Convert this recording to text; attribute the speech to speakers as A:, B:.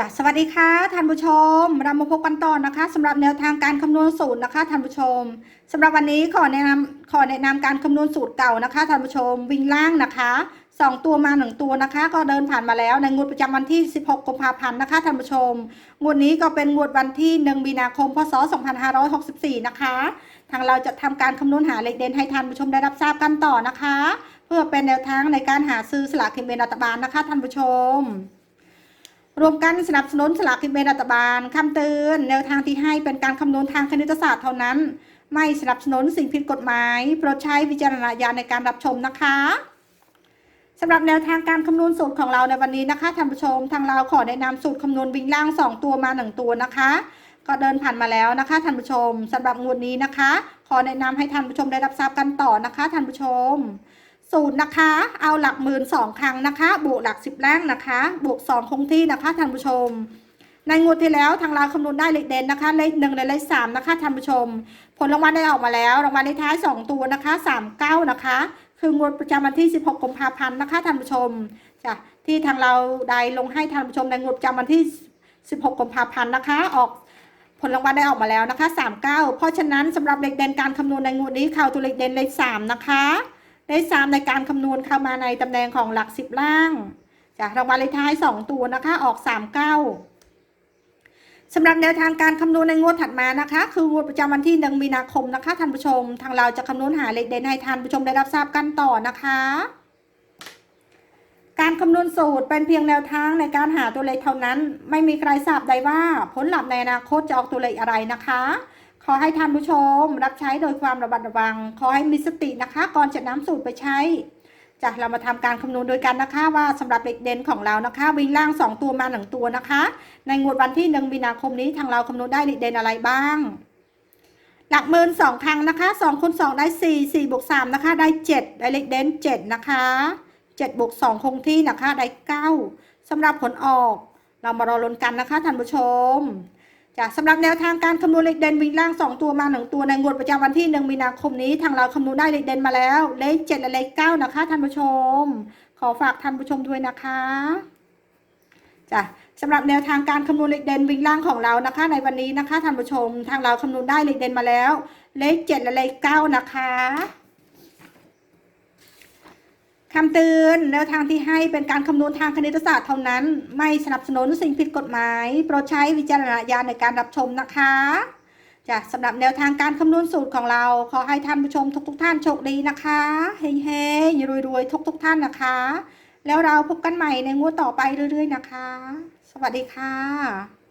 A: จ้ะสวัสดีค่ะท่านผู้ชม เรามาพบกันต่อนะคะสำหรับแนวทางการคำนวณสูตรนะคะท่านผู้ชมสำหรับวันนี้ขอแนะนำขอแนะนำการคำนวณสูตรเก่านะคะท่านผู้ชมวิ่งล่างนะคะสองตัวมาหนึ่งตัวนะคะ ก็เดินผ่านมาแล้วในงวดประจำวันที่ 16 กุมภาพันธ์นะคะท่านผู้ชม งวดนี้ก็เป็นงวดวันที่ 1 มีนาคม พศ 2564 นะคะ ทางเราจะทำการคำนวณหาเลขเด่นให้ท่านผู้ชมได้รับทราบกันต่อนะคะ เพื่อเป็นแนวทางในการหาซื้อสลากกินแบ่งรัฐบาลนะคะท่านผู้ชม รวมกันสนับสนุนสลากกินแบ่งรัฐบาลคำเตือนแนวทางที่ให้เป็นการคำนวณทางคณิตศาสตร์เท่านั้น ไม่สนับสนุนสิ่งผิดกฎหมายโปรดใช้วิจารณญาณในการรับชมนะคะสำหรับแนวทางการคำนวณสูตรของเราในวันนี้นะคะท่านผู้ชม ทางเราขอแนะนำสูตรคำนวณวิ่งล่าง 2 ตัวมา 1 ตัวนะคะ ก็เดินผ่านมาแล้วนะคะท่านผู้ชมสำหรับงวดนี้นะคะ ขอแนะนำให้ท่านผู้ชมได้รับทราบกันต่อนะคะท่านผู้ชม สูตรนะคะ เอาหลักหมื่นสองครั้งนะคะ บวกหลักสิบแรกนะคะ บวกสองคงที่นะคะท่านผู้ชม ในงวดที่แล้วทางเราคำนวณได้เลขเด่นนะคะ เลขหนึ่งและเลขสามนะคะท่านผู้ชม ผลรางวัลได้ออกมาแล้ว รางวัลในท้ายสองตัวนะคะสามเก้านะคะ คืองวดประจำวันที่16กุมภาพันธ์นะคะท่านผู้ชมจ้ะที่ทางเราได้ลงให้ท่านผู้ชมในงวดประจำวันที่16กุมภาพันธ์นะคะ ออกผลรางวัลได้ออกมาแล้วนะคะ 39 เพราะฉะนั้นสำหรับเลขเด่นการคำนวณในงวดนี้ข้าวตัวเลขเด่นเลข3นะคะ ได้3ในการคำนวณเข้ามาในตำแหน่งของหลัก10ล่างจากรางวัลเลขท้าย2ตัวนะคะ ออก39สำหรับแนวทางการคำนวณในงวดถัดมานะคะ คืองวดประจำวันที่1มีนาคมนะคะท่านผู้ชม ทางเราจะคำนวณหาเลขเด่นให้ท่านผู้ชมได้รับทราบกันต่อนะคะ การคำนวณสูตรเป็นเพียงแนวทางในการหาตัวเลขเท่านั้น ไม่มีใครทราบได้ว่าผลลัพธ์ในอนาคตจะออกตัวเลขอะไรนะคะ ขอให้ท่านผู้ชม รับใช้โดยความระมัดระวัง ขอให้มีสตินะคะ ก่อนจะน้ำสูตรไปใช้จะเรามาทำการคำนวณโดยกันนะคะว่าสำหรับเด็กเด่นของเรานะคะ วิ่งล่าง 2 ตัวมา1ตัวนะคะ ในงวดวันที่1มีนาคมนี้ทางเราคำนวณได้เด็กเด่นอะไรบ้าง หลักหมื่นสองครั้งนะคะ2คูณ2ได้4 4บวก3นะคะ ได้7ได้เลขเด่น7นะคะ7บวก2คงที่นะคะได้9สำหรับผลออก เรามารอลุ้นกันนะคะท่านผู้ชม จ้ะสำหรับแนวทางการคำนวณเลขเด่นวิ่งล่าง 2 ตัวมา1ตัวในงวดประจำวันที่ 1 มีนาคมนี้ ทางเราคำนวณได้เลขเด่นมาแล้ว เลข7และเลข9นะคะท่านผู้ชม ขอฝากท่านผู้ชมด้วยนะคะจ้ะสำหรับแนวทางการคำนวณเลขเด่นวิ่งล่างของเรานะคะ ในวันนี้นะคะท่านผู้ชม ทางเราคำนวณได้เลขเด่นมาแล้ว เลข7และเลข9นะคะ คำเตือนแนวทางที่ให้เป็นการคำนวณทางคณิตศาสตร์เท่านั้น ไม่สนับสนุนสิ่งผิดกฎหมาย โปรดใช้วิจารณญาณในการรับชมนะคะจ้ะสำหรับแนวทางการคำนวณสูตรของเรา ขอให้ท่านผู้ชมทุกๆทท่านโชคดีนะคะเฮ้ยๆรวยๆทุกๆทท่านนะคะ แล้วเราพบกันใหม่ในงวดต่อไปเรื่อยๆนะคะ สวัสดีค่ะ